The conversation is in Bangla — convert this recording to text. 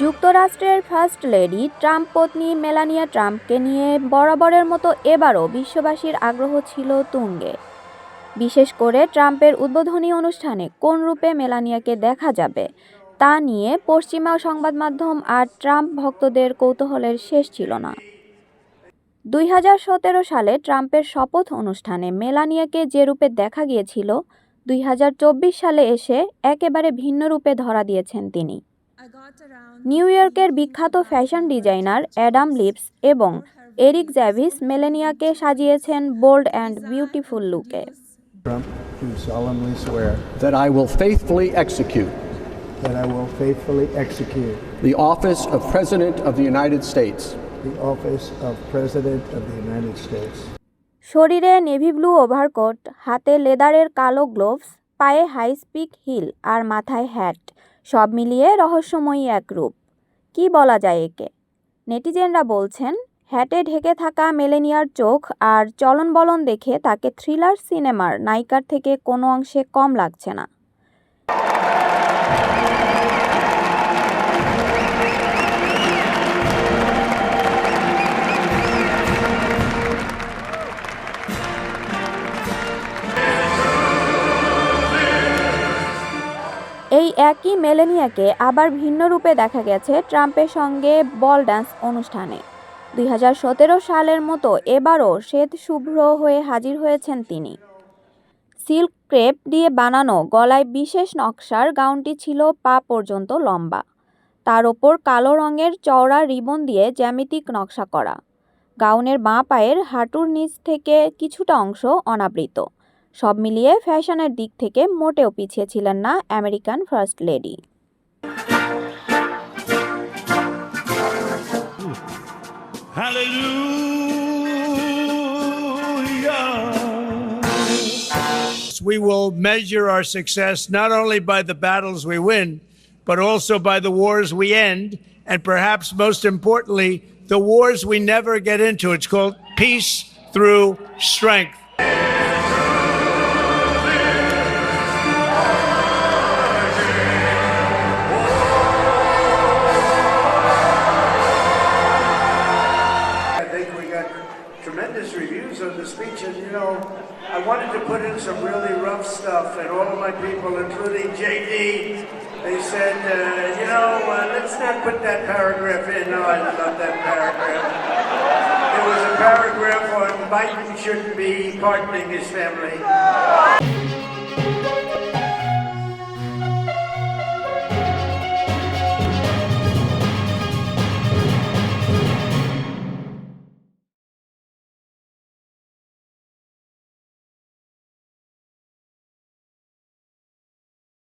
যুক্তরাষ্ট্রের ফার্স্ট লেডি ট্রাম্প পত্নী মেলানিয়া ট্রাম্পকে নিয়ে বরাবরের মতো এবারও বিশ্ববাসীর আগ্রহ ছিল তুঙ্গে। বিশেষ করে ট্রাম্পের উদ্বোধনী অনুষ্ঠানে কোন রূপে মেলানিয়াকে দেখা যাবে, তা নিয়ে পশ্চিমা সংবাদ মাধ্যম আর ট্রাম্প ভক্তদের কৌতূহলের শেষ ছিল না। দুই হাজার সতেরো সালে ট্রাম্পের শপথ অনুষ্ঠানে মেলানিয়াকে যে রূপে দেখা গিয়েছিল দুই হাজার চব্বিশ সালে এসে একেবারে ভিন্ন রূপে ধরা দিয়েছেন তিনি। নিউ ইয়র্কের বিখ্যাত ফ্যাশন ডিজাইনার অ্যাডাম লিপস এবং এরিক জ্যাভিস মেলেনিয়াকে সাজিয়েছেন বোল্ড অ্যান্ড বিউটিফুল লুকে। That I will faithfully execute that I will faithfully execute the office of President of the United States. The office of President of the United States. শরীরে নেভি ব্লু ওভারকোট হাতে লেদারের কালো গ্লোভস পায়ে হাই স্পিক হিল আর মাথায় হ্যাট সব মিলিয়ে রহস্যময়ী এক রূপ। কি বলা যায় একে? নেটিজেনরা বলছেন হ্যাটে ঢেকে থাকা মেলেনিয়ার চোখ আর চলন বলন দেখে তাকে থ্রিলার সিনেমার নায়িকার থেকে কোনো অংশে কম লাগছে না। এই একই মেলেনিয়াকে আবার ভিন্ন রূপে দেখা গেছে ট্রাম্পের সঙ্গে বল ডান্স অনুষ্ঠানে। দুই হাজার সতেরো সালের মতো এবারও শ্বেত শুভ্র হয়ে হাজির হয়েছেন তিনি। সিল্ক ক্রেপ দিয়ে বানানো গলায় বিশেষ নকশার গাউনটি ছিল পা পর্যন্ত লম্বা। তার ওপর কালো রঙের চওড়া রিবন দিয়ে জ্যামিতিক নকশা করা। গাউনের বাঁ পায়ের হাঁটুর নিচ থেকে কিছুটা অংশ অনাবৃত। সব মিলিয়ে ফ্যাশনের দিক থেকে মোটেও পিছিয়ে ছিলেন না American first lady We will measure our success not only by the battles we win, but also by the wars we end, and perhaps most importantly, the wars we never get into. It's called peace through strength. Tremendous reviews of the speech, and you know, I wanted to put in some really rough stuff, and all of my people, including JD, they said, uh, you know, uh, let's not put that paragraph in. No, I love that paragraph. It was a paragraph on Biden shouldn't be pardoning his family.